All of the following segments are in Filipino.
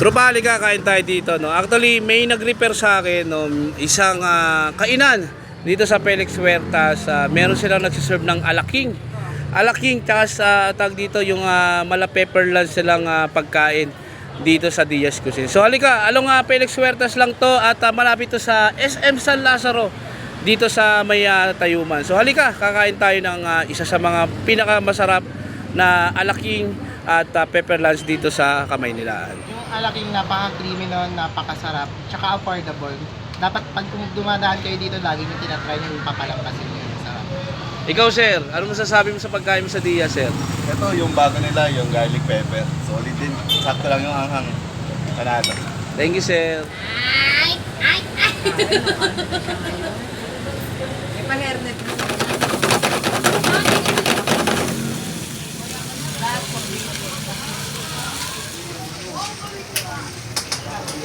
Tropa, halika, kain tayo dito. No? Actually, may nag-repair sa akin no, isang ah, kainan dito sa Felix Huertas. Ah, meron silang nagsiserve ng alaking. Alaking, tsaka sa tag dito yung uh, mala pepper lang silang ah, pagkain dito sa Diaz Cuisine. So halika, along nga Felix Huertas lang to at ah, malapit to sa SM San Lazaro dito sa may ah, Tayuman. So halika, kakain tayo ng ah, isa sa mga pinakamasarap na alaking at ah, pepper lunch dito sa Kamaynilaan. Yung alaking napaka-creamy nun, napakasarap, tsaka affordable. Dapat pag dumadaan kayo dito, lagi nyo tinatry nyo yung papalangkasin nyo yung sarap. Ikaw sir, ano masasabi mo sa pagkain mo sa Diaz sir? Ito yung bago nila, yung garlic pepper. Solid din. Sakto lang yung anghang. Panado. Thank you sir.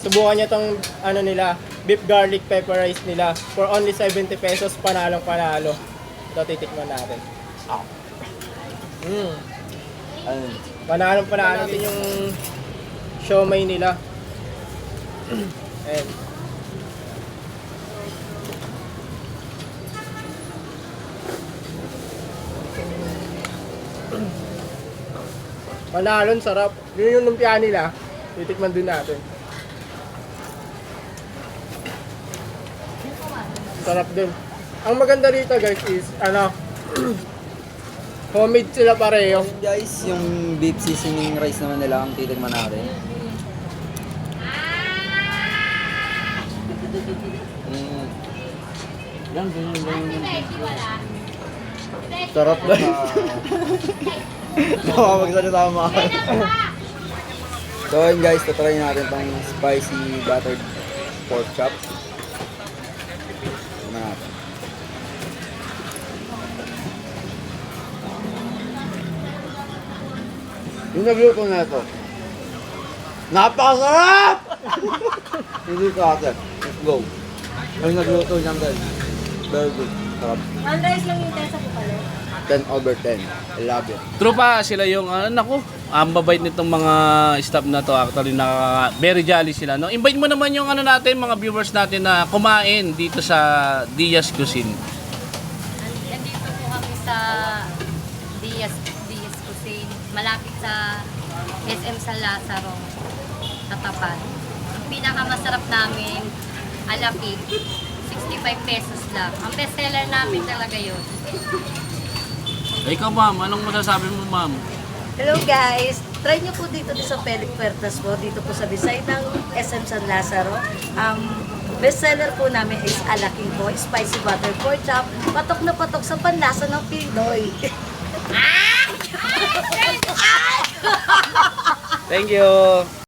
subukan nyo tong ano nila, beef garlic pepper rice nila. For only 70 pesos, panalong panalo. Ito titikman natin. Mm. Panalong panalo din yung siomay nila. Ayan. Panalon, sarap. Yun yung lumpia nila. Titikman din natin. Sarap din. Ang maganda rito guys is, ano, homemade sila pareho. Guys, yung beef seasoning rice naman nila ang titikman natin. Mm. Yan, ganyan, ganyan. Sarap guys. Nakakapagsalita mo ako. so yun guys, tatry natin tong spicy buttered pork chop. Yung nagluto na ito. Napakasarap! Hindi ko ate. Let's go. Yung nagluto niyan guys. Very good. Sarap. Andres lang yung tesa ko pala. 10 over 10. I love it. Trupa, sila yung, ano, naku, ang babait nitong mga staff na to. Actually, na very jolly sila. No? Invite mo naman yung ano natin, mga viewers natin na kumain dito sa Diaz Cuisine. Malapit sa SM San Lazaro, sa tapat. Ang pinakamasarap namin, alapig, 65 pesos lang. Ang bestseller namin talaga yun. Ikaw, ma'am, anong masasabi mo, ma'am? Hello guys! Try nyo po dito sa Pelic Puertas po, dito po sa Bisay ng SM San Lazaro. Um, bestseller po namin is Alaking po, spicy butter pork chop, patok na patok sa panlasa ng Pinoy. Thank you.